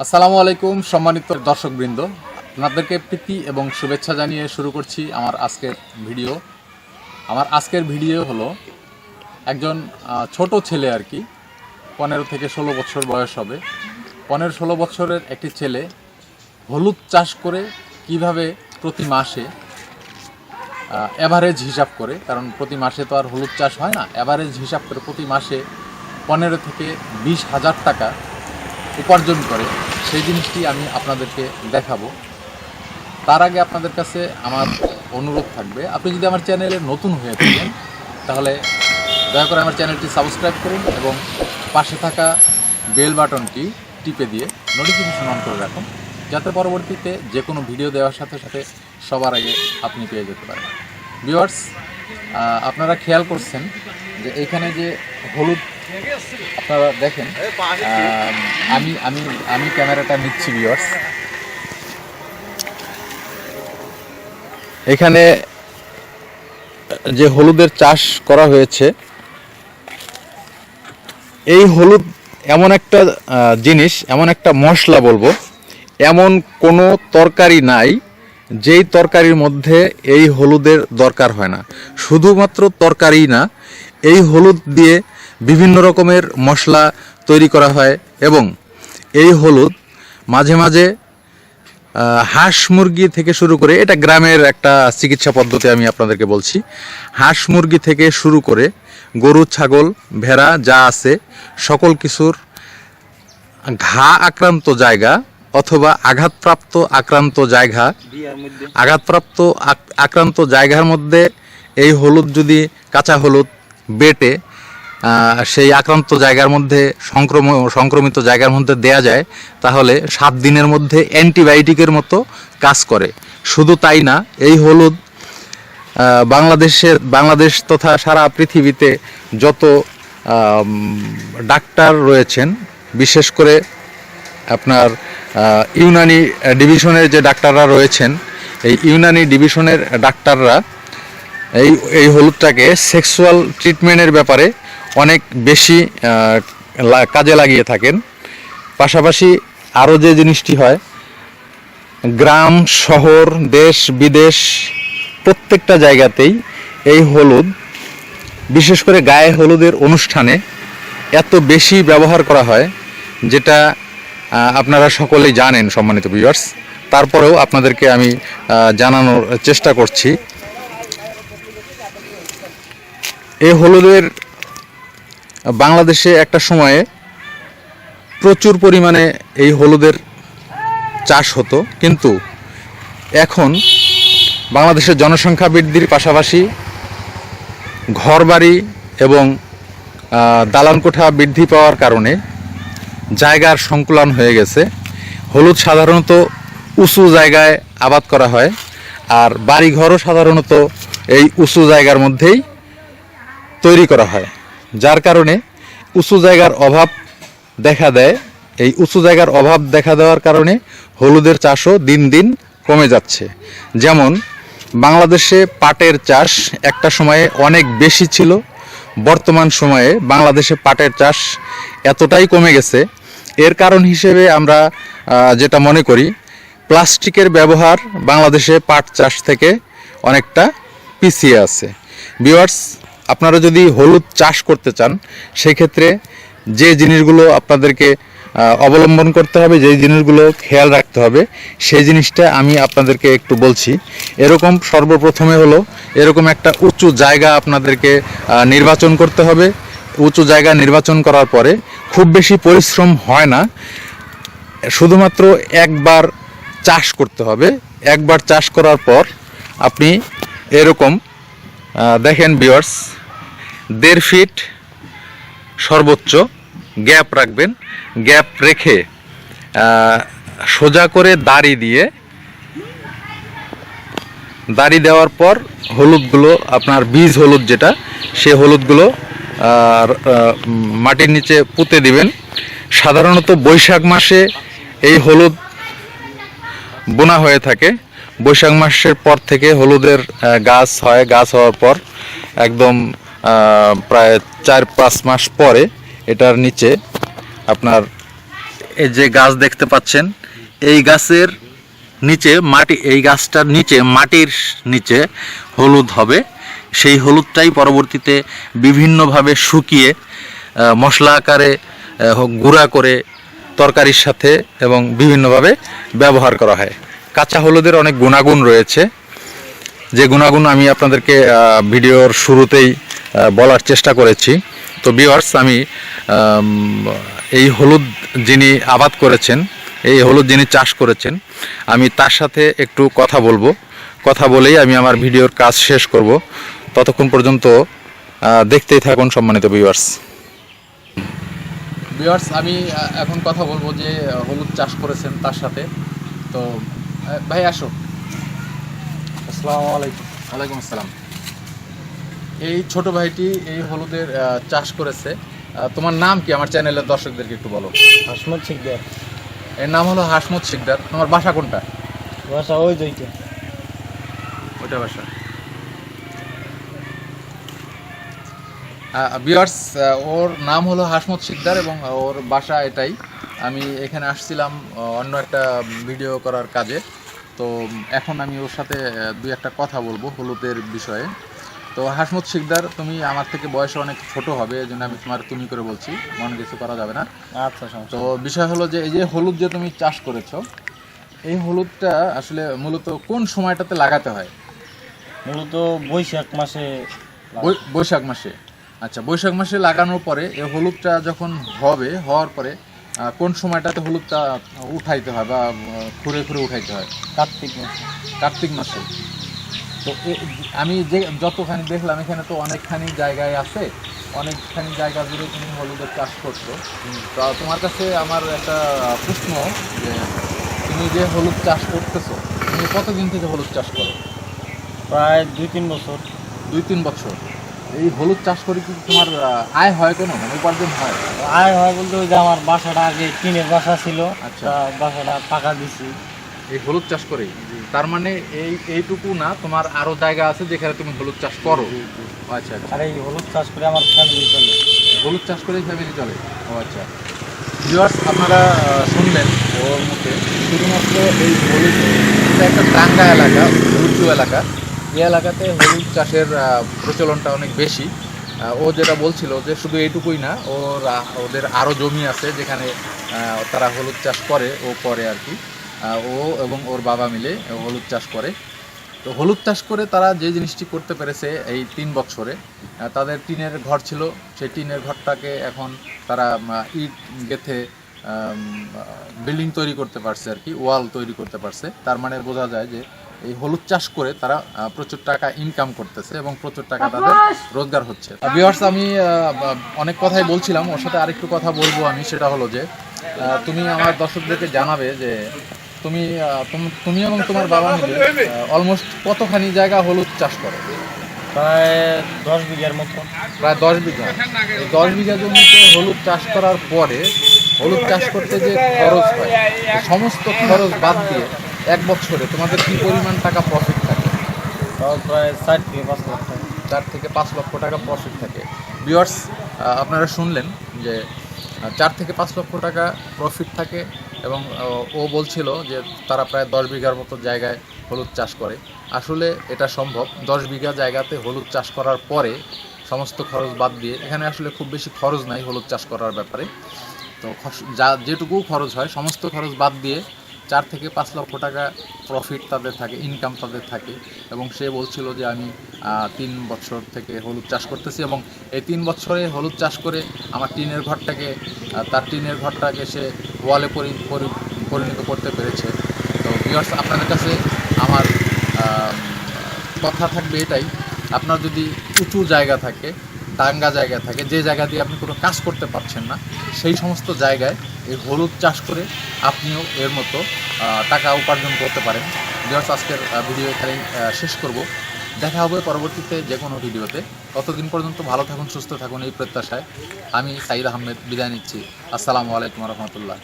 আসসালামু আলাইকুম, সম্মানিত দর্শকবৃন্দ। আপনাদেরকে প্রীতি এবং শুভেচ্ছা জানিয়ে শুরু করছি আমার আজকের ভিডিও। আমার আজকের ভিডিও হলো একজন ছোট ছেলে আর কি, পনেরো থেকে ষোলো বছর বয়স হবে। পনেরো ষোলো বছরের একটি ছেলে হলুদ চাষ করে কীভাবে প্রতি মাসে অ্যাভারেজ হিসাব করে, কারণ প্রতি মাসে তো আর হলুদ চাষ হয় না অ্যাভারেজ হিসাব করে প্রতি মাসে পনেরো থেকে বিশ হাজার টাকা উপার্জন করে, সেই জিনিসটি আমি আপনাদেরকে দেখাবো। তার আগে আপনাদের কাছে আমার অনুরোধ থাকবে, আপনি যদি আমার চ্যানেলে নতুন হয়ে থাকেন, তাহলে দয়া করে আমার চ্যানেলটি সাবস্ক্রাইব করুন এবং পাশে থাকা বেল বাটনটি টিপে দিয়ে নোটিফিকেশন অন করে রাখুন, যাতে পরবর্তীতে যে কোনো ভিডিও দেওয়ার সাথে সাথে সবার আগে আপনি পেয়ে যেতে পারেন। ভিউয়ার্স আপনারা খেয়াল করছেন যে এখানে যে হলুদ আপনারা দেখেন আমি আমি আমি ক্যামেরাটা নিচ্ছি ভিউয়ার্স এখানে যে হলুদের চাষ করা হয়েছে, এই হলুদ এমন একটা জিনিস, এমন একটা মশলা বলব, এমন কোনো তরকারি নাই, যেই তরকারির মধ্যে এই হলুদের দরকার হয় না। শুধুমাত্র তরকারি না, এই হলুদ দিয়ে বিভিন্ন রকমের মশলা তৈরি করা হয় এবং এই হলুদ মাঝে মাঝে হাঁস মুরগি থেকে শুরু করে, এটা গ্রামের একটা চিকিৎসা পদ্ধতি আমি আপনাদেরকে বলছি, হাঁস মুরগি থেকে শুরু করে গরু, ছাগল, ভেড়া যা আছে, সকল কিছুর ঘা আক্রান্ত জায়গা অথবা আঘাতপ্রাপ্ত আক্রান্ত জায়গা, আঘাতপ্রাপ্ত আক- আক্রান্ত জায়গার মধ্যে এই হলুদ যদি কাঁচা হলুদ বেটে সেই আক্রান্ত জায়গার মধ্যে সংক্রম, সংক্রমিত জায়গার মধ্যে দেয়া যায়, তাহলে সাত দিনের মধ্যে অ্যান্টিবায়োটিকের মতো কাজ করে। শুধু তাই না, এই হলুদ বাংলাদেশের, বাংলাদেশ তথা সারা পৃথিবীতে যত ডাক্তার রয়েছেন, বিশেষ করে আপনার ইউনানি ডিভিশনের যে ডাক্তাররা রয়েছেন, এই ইউনানি ডিভিশনের ডাক্তাররা এই এই হলুদটাকে সেক্সুয়াল ট্রিটমেন্টের ব্যাপারে অনেক বেশি কাজে লাগিয়ে থাকেন। পাশাপাশি আরও যে জিনিসটি হয়, গ্রাম, শহর, দেশ, বিদেশ, প্রত্যেকটা জায়গাতেই এই হলুদ, বিশেষ করে গায়ে হলুদের অনুষ্ঠানে এত বেশি ব্যবহার করা হয়, যেটা আপনারা সকলেই জানেন সম্মানিত ভিউয়ার্স তারপরেও আপনাদেরকে আমি জানানোর চেষ্টা করছি। এই হলুদের বাংলাদেশে একটা সময়ে প্রচুর পরিমাণে এই হলুদের চাষ হতো কিন্তু এখন বাংলাদেশের জনসংখ্যা বৃদ্ধির পাশাপাশি ঘরবাড়ি এবং আহ, দালান কোঠা বৃদ্ধি পাওয়ার কারণে জায়গার সংকুলন হয়ে গেছে। হলুদ সাধারণত উঁচু জায়গায় আবাদ করা হয় আর বাড়িঘরও সাধারণত এই উঁচু জায়গার মধ্যেই তৈরি করা হয়। যার কারণে উঁচু জায়গার অভাব দেখা দেয়। এই উঁচু জায়গার অভাব দেখা দেওয়ার কারণে হলুদের চাষও দিন দিন কমে যাচ্ছে। যেমন, বাংলাদেশে পাটের চাষ একটা সময়ে অনেক বেশি ছিল। বর্তমান সময়ে বাংলাদেশে পাটের চাষ এতটাই কমে গেছে। এর কারণ হিসেবে আমরা যেটা মনে করি, প্লাস্টিকের ব্যবহার বাংলাদেশে পাট চাষ থেকে অনেকটা পিছিয়ে আছে। ভিউয়ার্স আপনারা যদি হলুদ চাষ করতে চান, সেক্ষেত্রে যে জিনিসগুলো আপনাদেরকে অবলম্বন করতে হবে যেই জিনিসগুলো খেয়াল রাখতে হবে, সেই জিনিসটা আমি আপনাদেরকে একটু বলছি। এরকম সর্বপ্রথমে হলো, এরকম একটা উঁচু জায়গা আপনাদেরকে নির্বাচন করতে হবে। উঁচু জায়গা নির্বাচন করার পরে খুব বেশি পরিশ্রম হয় না। শুধুমাত্র একবার চাষ করতে হবে। একবার চাষ করার পর আপনি এরকম দেখেন বিয়ার্স দেড় ফিট সর্বোচ্চ গ্যাপ রাখবেন। গ্যাপ রেখে সোজা করে দাড়ি দিয়ে, দাড়ি দেওয়ার পর হলুদগুলো, আপনার বীজ হলুদ যেটা, সে হলুদগুলো মাটির নিচে পুঁতে দিবেন। সাধারণত বৈশাখ মাসে এই হলুদ বোনা হয়ে থাকে। বৈশাখ মাসের পর থেকে হলুদের গাছ হয়। গাছ হওয়ার পর একদম প্রায় চার পাঁচ মাস পরে এটার নিচে আপনার এই যে গাছ দেখতে পাচ্ছেন, এই গাছের নিচে মাটি, এই গাছটার নিচে, মাটির নিচে হলুদ হবে। সেই হলুদটাই পরবর্তীতে বিভিন্নভাবে শুকিয়ে মশলা আকারে গুঁড়া করে তরকারির সাথে এবং বিভিন্নভাবে ব্যবহার করা হয়। কাঁচা হলুদের অনেক গুণাগুণ রয়েছে। যে গুণাগুণ আমি আপনাদেরকে ভিডিওর শুরুতেই বলার চেষ্টা করেছি। তো বিওয়ার্স আমি এই হলুদ যিনি আবাদ করেছেন এই হলুদ যিনি চাষ করেছেন আমি তার সাথে একটু কথা বলব। কথা বলেই আমি আমার ভিডিওর কাজ শেষ করব। ততক্ষণ পর্যন্ত দেখতেই থাকুন সম্মানিত ভিউয়ার্স ভিউয়ার্স আমি এখন কথা বলব যে হলুদ চাষ করেছেন তার সাথে। তো ভাই আসো। আসসালামু আলাইকুম। ওয়ালাইকুম আসসালাম। এই ছোট ভাইটি এই হলুদের চাষ করেছে। তোমার নাম কি? আমার চ্যানেলের দর্শকদেরকে একটু বলো। হাসমত শিকদার। এর নাম হলো হাসমত শিকদার। তোমার বাসা কোনটা? বাসা ওই দুইটা ওইটা বাসা। বিয়ার্স ওর নাম হলো হাসমত শিকদার এবং ওর বাসা এটাই। আমি এখানে আসছিলাম অন্য একটা ভিডিও করার কাজে। তো এখন আমি ওর সাথে দুই একটা কথা বলব হলুদের বিষয়ে। তো হাসমত শিকদার তুমি আমার থেকে বয়সে অনেক ছোট হবে এই জন্য আমি তোমার তুমি করে বলছি মনে কিছু করা যাবে না। আচ্ছা তো বিষয় হলো যে এই যে হলুদ যে তুমি চাষ করেছ এই হলুদটা আসলে মূলত কোন সময়টাতে লাগাতে হয়? মূলত বৈশাখ মাসে বৈশাখ মাসে। আচ্ছা বৈশাখ মাসে লাগানোর পরে এই হলুদটা যখন হবে হওয়ার পরে কোন সময়টাতে হলুদটা উঠাইতে হয় বা খুঁড়ে খুঁড়ে উঠাইতে হয়? কার্তিক মাসে। কার্তিক মাসে। তো আমি যে যতখানি দেখলাম এখানে তো অনেকখানি জায়গায় আছে। অনেকখানি জায়গা জুড়ে তুমি হলুদের চাষ করছ। তো তোমার কাছে আমার একটা প্রশ্ন যে তুমি যে হলুদ চাষ করতেছো তুমি কতদিন থেকে হলুদ চাষ করো? প্রায় দুই তিন বছর। দুই তিন বছর। এই হলুদ চাষ করে কি তোমার আয় হয় কোনো? মানে উপার্জন হয়? আয় হয় বলতে ওই যে আমার বাসাটা আগে টিনের বাসা ছিল। আচ্ছা। বাসাটা পাকা দিছি। এই হলুদ চাষ করেই। তার মানে এই এইটুকু না তোমার আরও জায়গা আছে যেখানে তুমি হলুদ চাষ করো? আচ্ছা আচ্ছা। আর এই হলুদ চাষ করে আমার ফ্যামিলি চলে। হলুদ চাষ করেই ফ্যামিলি চলে? ও আচ্ছা। ভিউয়ার্স আপনারা শুনলেন ওর মুখে। শুধুমাত্র এই হলুদ এটা একটা টাঙ্গা এলাকা উঁচু এলাকা। এই এলাকাতে হলুদ চাষের প্রচলনটা অনেক বেশি। ও যেটা বলছিল যে শুধু এইটুকুই না ওর ওদের আরও জমি আছে যেখানে তারা হলুদ চাষ করে ও করে আর কি। ও এবং ওর বাবা মিলে হলুদ চাষ করে। তো হলুদ চাষ করে তারা যে জিনিসটি করতে পেরেছে এই তিন বছরে তাদের টিনের ঘর ছিল। সেই টিনের ঘরটাকে এখন তারা ইট গেথে বিল্ডিং তৈরি করতে পারছে আর কি ওয়াল তৈরি করতে পারছে। তার মানে বোঝা যায় যে এই হলুদ চাষ করে তারা প্রচুর টাকা ইনকাম করতেছে এবং প্রচুর টাকা তাদের রোজগার হচ্ছে। ভিউয়ার্স আমি অনেক কথাই বলছিলাম ওর সাথে আরেকটু কথা বলব আমি। সেটা হলো যে তুমি আমার দর্শকদেরকে জানাবে যে তুমি তুমি এবং তোমার বাবা মিলে অলমোস্ট কতখানি জায়গা হলুদ চাষ করো? প্রায় দশ বিঘার মতো। প্রায় দশ বিঘা। দশ বিঘা জমিতে হলুদ চাষ করার পরে হলুদ চাষ করতে যে খরচ হয় সমস্ত খরচ বাদ দিয়ে এক বছরে তোমাদের কি পরিমাণ টাকা প্রফিট থাকে? প্রায় চার থেকে পাঁচ লাখ টাকা। চার থেকে পাঁচ লক্ষ টাকা প্রফিট থাকে। ভিওয়ার্স আপনারা শুনলেন যে চার থেকে পাঁচ লক্ষ টাকা প্রফিট থাকে এবং, ও বলছিল যে তারা প্রায় দশ বিঘার মতো জায়গায় হলুদ চাষ করে। আসলে এটা সম্ভব। দশ বিঘা জায়গাতে হলুদ চাষ করার পরে সমস্ত খরচ বাদ দিয়ে, এখানে আসলে খুব বেশি খরচ নাই হলুদ চাষ করার ব্যাপারে। তো যা, যেটুকু খরচ হয়, সমস্ত খরচ বাদ দিয়ে চার থেকে পাঁচ লক্ষ টাকা প্রফিট তাদের থাকে ইনকাম তাদের থাকে। এবং সে বলছিল যে আমি তিন বছর থেকে হলুদ চাষ করতেছি এবং এই তিন বছরে হলুদ চাষ করে আমার টিনের ঘরটাকে তার টিনের ঘরটাকে সে ওয়ালে পরি- পরি- পরিণত করতে পেরেছে। তো ভিউয়ার্স আপনাদের কাছে আমার কথা থাকবে এটাই। আপনার যদি উঁচু জায়গা থাকে ডাঙ্গা জায়গা থাকে, যে জায়গা দিয়ে আপনি কোনো কাজ করতে পারছেন না, সেই সমস্ত জায়গায় এই হলুদ চাষ করে আপনিও এর মতো টাকা উপার্জন করতে পারেন। ভিউয়ার্স আজকের ভিডিও এখানেই শেষ করব। দেখা হবে পরবর্তীতে যে কোনো ভিডিওতে। ততদিন পর্যন্ত ভালো থাকুন, সুস্থ থাকুন এই প্রত্যাশায় আমি সাইদ আহমেদ বিদায় নিচ্ছি। আসসালামু আলাইকুম রহমতুল্লাহ।